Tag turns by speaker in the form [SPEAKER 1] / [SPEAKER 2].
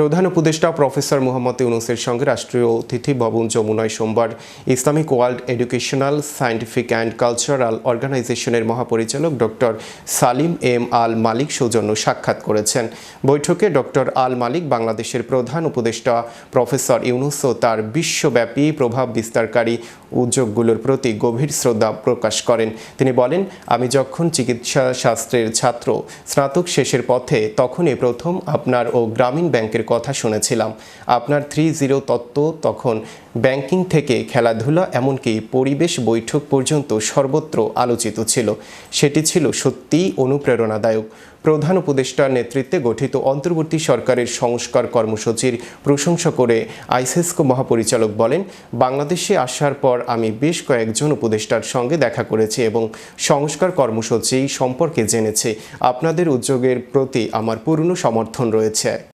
[SPEAKER 1] প্রধান উপদেষ্টা প্রফেসর মোহাম্মদ ইউনুসের সঙ্গে রাষ্ট্রীয় অতিথি ভবন যমুনায় সোমবার Islamic World Educational, Scientific and Cultural অর্গানাইজেশনের মহাপরিচালক doctor Salim M Al Malik সৌজন্য সাক্ষাৎ করেছেন। বৈঠকে ডক্টর আল মালিক বাংলাদেশের প্রধান উপদেষ্টা প্রফেসর ইউনুস ও তার বিশ্বব্যাপী প্রভাব বিস্তারকারী উদ্যোগগুলোর প্রতি গভীর শ্রদ্ধা প্রকাশ করেন। তিনি বলেন, আমি যখন চিকিৎসা শাস্ত্রের ছাত্র, স্নাতক শেষের পথে তখনই প্রথম আপনার ও গ্রামীণ ব্যাংকের কথা শুনেছিলাম। আপনার থ্রি জিরো তত্ত্ব তখন ব্যাংকিং থেকে খেলাধুলা, এমনকি পরিবেশ বৈঠক পর্যন্ত সর্বত্র আলোচিত ছিল। সেটি ছিল সত্যিই অনুপ্রেরণাদায়ক। প্রধান উপদেষ্টার নেতৃত্বে গঠিত অন্তর্বর্তী সরকারের সংস্কার কর্মসূচির প্রশংসা করে আইসেসকো মহাপরিচালক বলেন, বাংলাদেশে আসার পর আমি বেশ কয়েকজন উপদেষ্টার সঙ্গে দেখা করেছি এবং সংস্কার কর্মসূচি সম্পর্কে জেনেছি। আপনাদের উদ্যোগের প্রতি আমার পূর্ণ সমর্থন রয়েছে।